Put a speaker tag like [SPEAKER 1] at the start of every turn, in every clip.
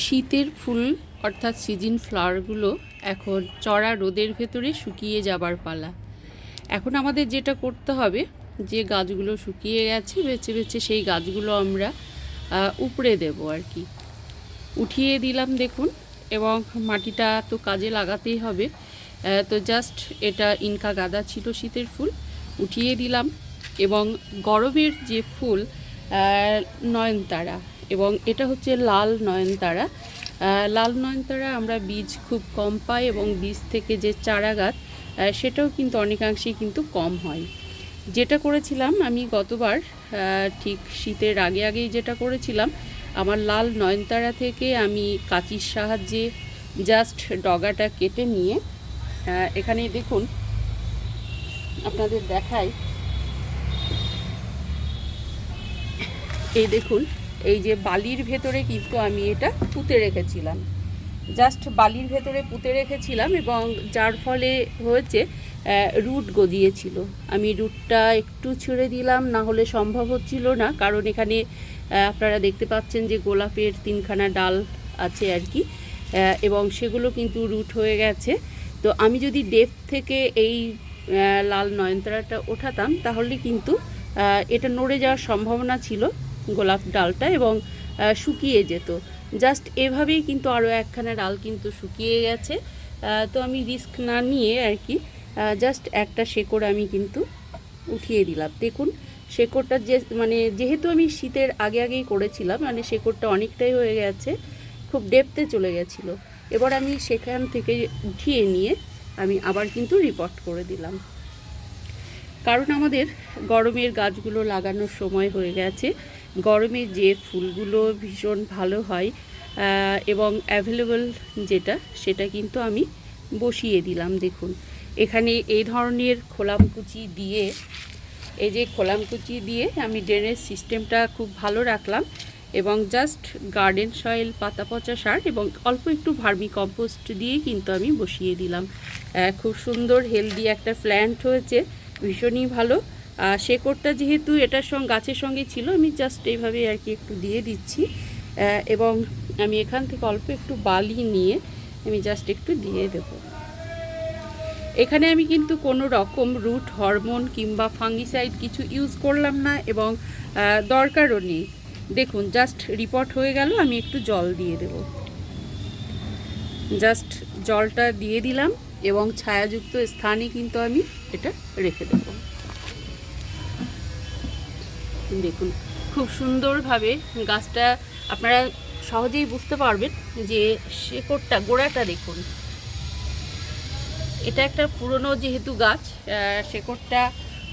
[SPEAKER 1] শীতের ফুল, অর্থাৎ সিজন ফ্লাওয়ারগুলো এখন চড়া রোদের ভেতরে শুকিয়ে যাবার পালা। এখন আমাদের যেটা করতে হবে, যে গাছগুলো শুকিয়ে গেছে, বেছে বেছে সেই গাছগুলো আমরা উপড়ে দেব আর কি উঠিয়ে দিলাম দেখুন, এবং মাটিটা তো কাজে লাগাতেই হবে। তো জাস্ট এটা ইনকা গাদা ছিল শীতের ফুল, উঠিয়ে দিলাম, এবং গরমের যে ফুল নয়নতারা এবং এটা হচ্ছে লাল নয়নতারা। লাল নয়নতারা আমরা বীজ খুব কম পাই এবং বীজ থেকে যে চারা গাছ সেটাও কিন্তু অনেকাংশেই কিন্তু কম হয়। যেটা করেছিলাম আমি গতবার ঠিক শীতের আগে আগেই যেটা করেছিলাম, আমার লাল নয়নতারা থেকে আমি কাঁচির সাহায্যে জাস্ট ডগাটা কেটে নিয়ে এখানে দেখুন, আপনাদের দেখাই। এই দেখুন এই যে বালির ভেতরে কিন্তু আমি এটা পুঁতে রেখেছিলাম। জাস্ট বালির ভেতরে পুঁতে রেখেছিলাম এবং যার ফলে হয়েছে রুট গদিয়েছিল। আমি রুটটা একটু ছেড়ে দিলাম, না হলে সম্ভব হচ্ছিল না। কারণ এখানে আপনারা দেখতে পাচ্ছেন যে গোলাপের তিনখানা ডাল আছে আর কি এবং সেগুলো কিন্তু রুট হয়ে গেছে। তো আমি যদি ডেপ থেকে এই লাল নয়নতারাটা ওঠাতাম, তাহলে কিন্তু এটা নড়ে যাওয়ার সম্ভাবনা ছিল। গোলাপ ডালটা এবং শুকিয়ে যেত। জাস্ট এভাবেই কিন্তু আরও একখানা ডাল কিন্তু শুকিয়ে গেছে। তো আমি রিস্ক না নিয়ে আর কি জাস্ট একটা শেকড় আমি কিন্তু উঠিয়ে দিলাম। দেখুন, শেকড়টা যে মানে যেহেতু আমি শীতের আগে আগেই করেছিলাম মানে শেকড়টা অনেকটাই হয়ে গেছে, খুব ডেপতে চলে গেছিল। এবার আমি সেখান থেকে উঠিয়ে নিয়ে আমি আবার কিন্তু রিপোর্ট করে দিলাম। কারণ আমাদের গরমের গাছগুলো লাগানোর সময় হয়ে গেছে। গরমে যে ফুলগুলো ভীষণ ভালো হয় এবং অ্যাভেলেবল যেটা, সেটা কিন্তু আমি বসিয়ে দিলাম, দেখুন। এখানে এই ধরনের খোলামকুচি দিয়ে, এই যে খোলামকুচি দিয়ে আমি ড্রেনেজ সিস্টেমটা খুব ভালো রাখলাম এবং জাস্ট গার্ডেন সয়েল পাতা পচা সার এবং অল্প একটু ভার্মি কম্পোস্ট দিয়ে কিন্তু আমি বসিয়ে দিলাম। খুব সুন্দর হেলদি একটা প্ল্যান্ট হয়েছে। ভীষণই ভালো। আর শেকড়টা যেহেতু এটার সঙ্গে, গাছের সঙ্গে ছিল, আমি জাস্ট এইভাবে আর কি একটু দিয়ে দিচ্ছি। এবং আমি এখান থেকে অল্প একটু বালি নিয়ে আমি জাস্ট একটু দিয়ে দেবো। এখানে আমি কিন্তু কোনো রকম রুট হরমোন কিংবা ফাঙ্গিসাইড কিছু ইউজ করলাম না এবং দরকারও নেই। দেখুন জাস্ট রিপোর্ট হয়ে গেল, আমি একটু জল দিয়ে দেব। জাস্ট জলটা দিয়ে দিলাম। এবং ছায়াযুক্ত স্থানে কিন্তু আমি এটা রেখে দেব। দেখুন, খুব সুন্দরভাবে গাছটা আপনারা সহজেই বুঝতে পারবেন যে শেকড়টা, গোড়াটা দেখুন। এটা একটা পুরনো যেহেতু গাছ শেকড়টা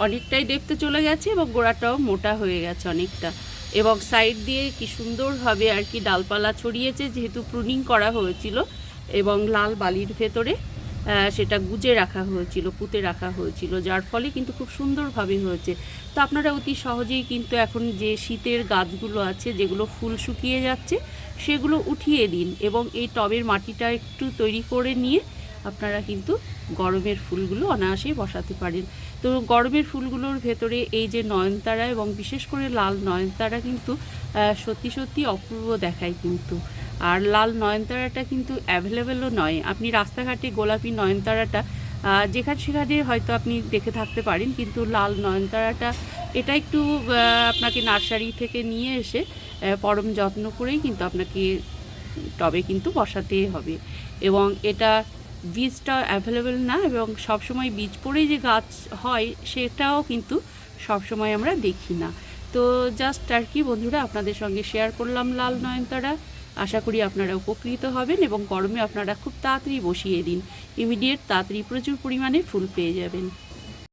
[SPEAKER 1] অনেকটাই ডেপতে চলে গেছে এবং গোড়াটাও মোটা হয়ে গেছে অনেকটা। এবং সাইড দিয়ে কি সুন্দরভাবে আর কি ডালপালা ছড়িয়েছে, যেহেতু প্রুনিং করা হয়েছিল এবং লাল বালির ভেতরে। সেটা গুজে রাখা হয়েছিল, পুঁতে রাখা হয়েছিল, যার ফলে কিন্তু খুব সুন্দরভাবে হয়েছে। তো আপনারা অতি সহজেই কিন্তু এখন যে শীতের গাছগুলো আছে, যেগুলো ফুল শুকিয়ে যাচ্ছে, সেগুলো উঠিয়ে দিন এবং এই টবের মাটিটা একটু তৈরি করে নিয়ে আপনারা কিন্তু গরমের ফুলগুলো অনায়াসেই বসাতে পারেন। তো গরমের ফুলগুলোর ভেতরে এই যে নয়নতারা এবং বিশেষ করে লাল নয়নতারা কিন্তু সত্যি সত্যি অপূর্ব দেখায় কিন্তু। আর লাল নয়নতারাটা কিন্তু অ্যাভেলেবেলও নয়। আপনি রাস্তাঘাটে গোলাপি নয়নতারাটা যেখানে সেখানে হয়তো আপনি দেখে থাকতে পারেন, কিন্তু লাল নয়নতারাটা, এটা একটু আপনাকে নার্সারি থেকে নিয়ে এসে পরম যত্ন করেই কিন্তু আপনাকে টবে কিন্তু বসাতেই হবে। এবং এটা বীজটা অ্যাভেলেবেল না, এবং সবসময় বীজ পড়ে যে গাছ হয়, সেটাও কিন্তু সবসময় আমরা দেখি না। তো জাস্ট আর কি বন্ধুরা, আপনাদের সঙ্গে শেয়ার করলাম লাল নয়নতারা। আশা করি আপনারা উপকৃত হবেন এবং গরমে আপনারা খুব তাড়াতাড়ি বসিয়ে দিন। ইমিডিয়েট তাড়াতাড়ি প্রচুর পরিমাণে ফুল পেয়ে যাবেন।